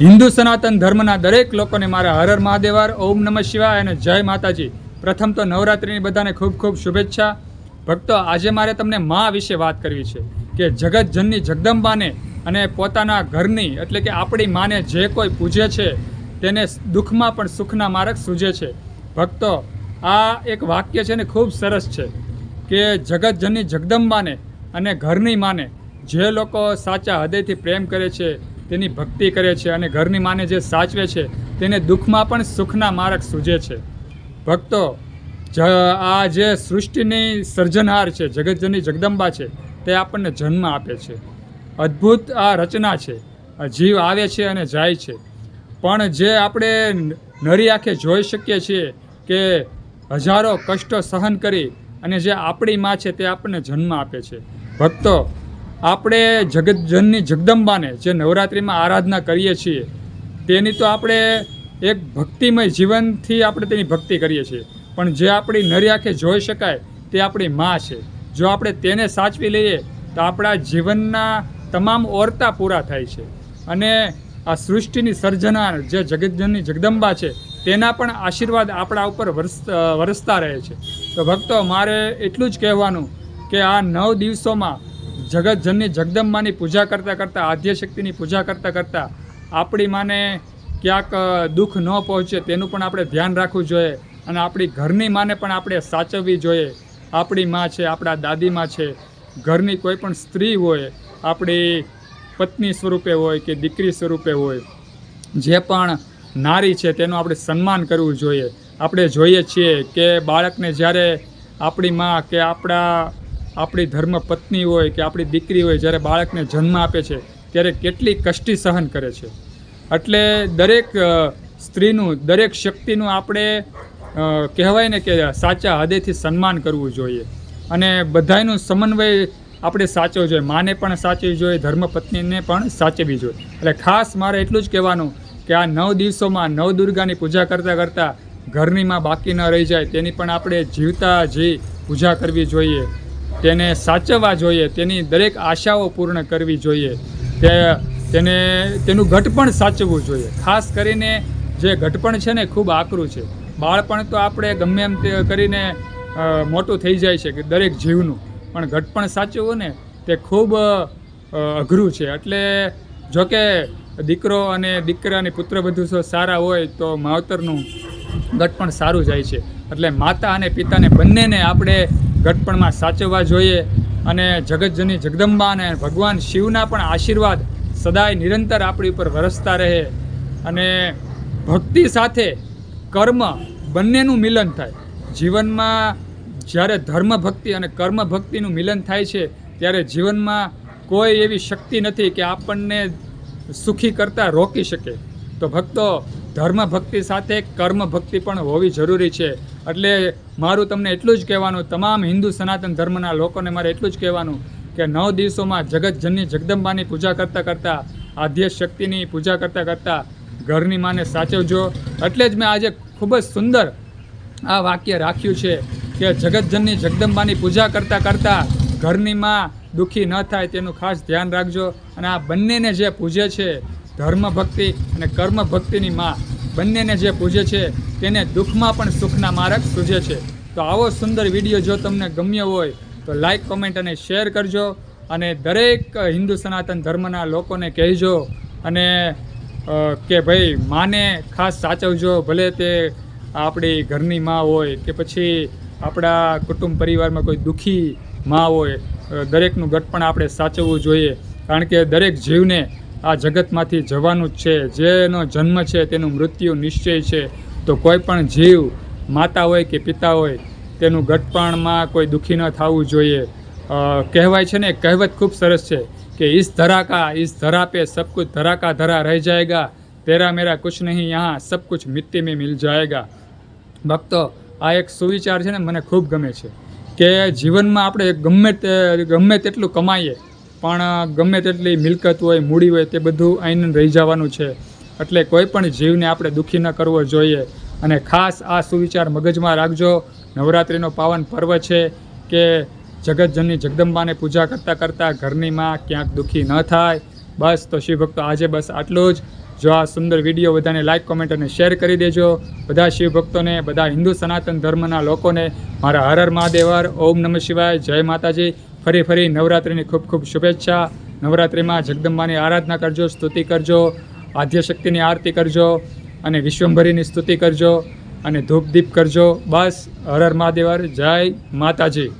હિન્દુ સનાતન ધર્મના દરેક લોકોને મારા હર હર મહાદેવાર ઓમ નમઃ શિવાય અને જય માતાજી. પ્રથમ તો નવરાત્રિની બધાને ખૂબ ખૂબ શુભેચ્છા. ભક્તો, આજે મારે તમને મા વિશે વાત કરવી છે કે જગતજનની જગદંબાને અને પોતાના ઘરની, એટલે કે આપણી માને જે કોઈ પૂજે છે, તેને દુઃખમાં પણ સુખના માર્ગ સૂજે છે. ભક્તો, આ એક વાક્ય છે ને ખૂબ સરસ છે કે જગતજનની જગદંબાને અને ઘરની માને જે લોકો સાચા હૃદયથી પ્રેમ કરે છે તેની ભક્તિ કરે છે અને ઘરની માને જે સાચવે છે, તેને દુઃખમાં પણ સુખના માર્ગ સૂજે છે. ભક્તો, જ, આ જે સૃષ્ટિની સર્જનહાર છે, જગતજની જગદંબા છે, તે આપણને જન્મ આપે છે. અદ્ભુત આ રચના છે. જીવ આવે છે અને જાય છે. પણ જે આપણે નરી આંખે જોઈ શકીએ છીએ કે હજારો કષ્ટો સહન કરી અને જે આપણી માં છે તે આપણને જન્મ આપે છે. ભક્તો આપણે જગતજનની જગદંબાને જે નવરાત્રિમાં આરાધના કરીએ છીએ, તેની તો આપણે એક ભક્તિમય જીવનથી આપણે તેની ભક્તિ કરીએ છીએ. પણ જે આપણી નરી આંખે જોઈ શકાય, તે આપણી માં છે. જો આપણે તેને સાચવી લઈએ, તો આપણા જીવનના તમામ ઓરતા પૂરા થાય છે. અને આ સૃષ્ટિની સર્જનાર જે જગતજનની જગદંબા છે, તેના પણ આશીર્વાદ આપણા ઉપર વરસ, વરસતા રહે છે. તો ભક્તો, મારે એટલું જ કહેવાનું કે આ નવ દિવસોમાં જગતજનની જગદંબાની પૂજા કરતાં કરતાં, આદ્યશક્તિની પૂજા કરતાં કરતાં આપણી માને ક્યાંક દુઃખ ન પહોંચે તેનું પણ આપણે ધ્યાન રાખવું જોઈએ અને આપણી ઘરની માને પણ આપણે સાચવવી જોઈએ. આપણી માં છે, આપણા દાદીમાં છે, ઘરની કોઈ પણ સ્ત્રી હોય, આપણી પત્ની સ્વરૂપે હોય કે દીકરી સ્વરૂપે હોય, જે પણ નારી છે તેનું આપણે સન્માન કરવું જોઈએ. આપણે જોઈએ છીએ કે બાળકને જ્યારે આપણી માં કે આપણા આપણી ધર્મ પત્ની હોય કે આપણી દીકરી હોય જ્યારે બાળકને જન્મ આપે છે, ત્યારે કેટલી કષ્ટી સહન કરે છે. એટલે દરેક સ્ત્રીનું, દરેક શક્તિનું આપણે કહેવાય ને કે સાચા હૃદયથી સન્માન કરવું જોઈએ. અને બધાનું સમન્વય આપણે સાચવો જોઈએ. માને પણ સાચવી જોઈએ ધર્મપત્નીને પણ સાચવી જોઈએ. એટલે ખાસ મારે એટલું જ કહેવાનું કે આ નવ દિવસોમાં નવ દુર્ગાની પૂજા કરતાં કરતાં ઘરની માં બાકી ન રહી જાય, તેની પણ આપણે જીવતા જી પૂજા કરવી જોઈએ. તેને સાચવવા જોઈએ, તેની દરેક આશાઓ પૂર્ણ કરવી જોઈએ, તે તેને, તેનું ઘટપણ સાચવવું જોઈએ. ખાસ કરીને જે ઘટપણ છે ને ખૂબ આકરું છે. બાળપણ તો આપણે ગમે એમ તે કરીને મોટું થઈ જાય છે કે દરેક જીવનું. પણ ઘટપણ સાચવવું ને તે ખૂબ અઘરું છે. એટલે જોકે દીકરો અને દીકરાની પુત્ર બધું જો સારા હોય તો માવતરનું ઘટપણ સારું જાય છે. એટલે માતા અને પિતાને બંનેને આપણે ગટપણમાં સાચવવા જોઈએ અને જગતજની જગદંબા અને ભગવાન શિવના પણ આશીર્વાદ સદાય નિરંતર આપણી ઉપર વરસતા રહે અને ભક્તિ સાથે કર્મ બંનેનું મિલન થાય. જીવનમાં જ્યારે ધર્મ ભક્તિ અને કર્મ ભક્તિનું મિલન થાય છે, ત્યારે જીવનમાં કોઈ એવી શક્તિ નથી કે આપણને સુખી કરતાં રોકી શકે. તો ભક્તો ધર્મ ભક્તિ સાથે કર્મ ભક્તિ પણ હોવી જરૂરી છે. એટલે મારું તમને એટલું જ કહેવાનું, તમામ હિન્દુ સનાતન ધર્મના લોકોને મારે એટલું જ કહેવાનું કે નવ દિવસોમાં જગતજનની જગદંબાની પૂજા કરતાં કરતાં આધ્ય શક્તિની પૂજા કરતાં કરતાં ઘરની માને સાચવજો. એટલે જ મેં આજે ખૂબ જ સુંદર આ વાક્ય રાખ્યું છે કે જગતજનની જગદંબાની પૂજા કરતાં કરતાં ઘરની માં દુઃખી ન થાય તેનું ખાસ ધ્યાન રાખજો. અને આ બંનેને જે પૂજે છે ધર્મ ભક્તિ અને કર્મ ભક્તિની માં બંનેને જે પૂજે છે, તેને દુઃખમાં પણ સુખના માર્ગ સૂજે છે. તો આવો સુંદર વીડિયો જો તમને ગમ્યો હોય, તો લાઈક કોમેન્ટ અને શેર કરજો અને દરેક હિન્દુ સનાતન ધર્મના લોકોને કહેજો અને કે ભાઈ માને ખાસ સાચવજો, ભલે તે આપણી ઘરની માં હોય કે પછી આપણા કુટુંબ પરિવારમાં કોઈ દુઃખી માં હોય દરેકનું ગટ પણ આપણે સાચવવું જોઈએ. કારણ કે દરેક જીવને આ જગતમાંથી જવાનું જ છે. જેનો જન્મ છે, તેનું મૃત્યુ નિશ્ચય છે. તો કોઈ પણ જીવ, માતા હોય કે પિતા હોય, તેનું ગટપાણમાં કોઈ દુઃખી ન થવું જોઈએ. કહેવાય છે ને, કહેવત ખૂબ સરસ છે કે ઇસ ધરાકા કા ઇસ ધરા પે સબ કુછ ધરા ધરા રહી જાયગા. તેરા મેરા કુછ નહીં યહાં, સબ કુછ મિત્તી મેં મિલ જાયગા. ભક્તો, આ એક સુવિચાર છે ને, મને ખૂબ ગમે છે કે જીવનમાં આપણે ગમે તે, ગમે તેટલું કમાઈએ પણ ગમે તેટલી મિલકત હોય, મૂડી હોય, તે બધું અહીં રહી જવાનું છે. એટલે કોઈ પણ જીવને આપણે દુઃખી ન કરવો જોઈએ. અને ખાસ આ સુવિચાર મગજમાં રાખજો. નવરાત્રિનો પાવન પર્વ છે કે જગતજનની જગદંબાને પૂજા કરતાં કરતાં ઘરની માં ક્યાંક દુઃખી ન થાય. બસ તો શિવભક્તો આજે બસ આટલું જ. જો આ સુંદર વીડિયો બધાને લાઇક કોમેન્ટ અને શેર કરી દેજો. બધા શિવ ભક્તોને, બધા હિન્દુ સનાતન ધર્મના લોકોને મારા હર હર મહાદેવર. ઓમ નમઃ શિવાય. જય માતાજી. ફરી ફરી નવરાત્રિની ખૂબ ખૂબ શુભેચ્છા. નવરાત્રિમાં જગદંબાની આરાધના કરજો, સ્તુતિ કરજો, આદ્યશક્તિની આરતી કરજો અને વિશ્વંભરીની સ્તુતિ કરજો અને ધૂપ દીપ કરજો. બસ, હર હર મહાદેવર, જય માતાજી.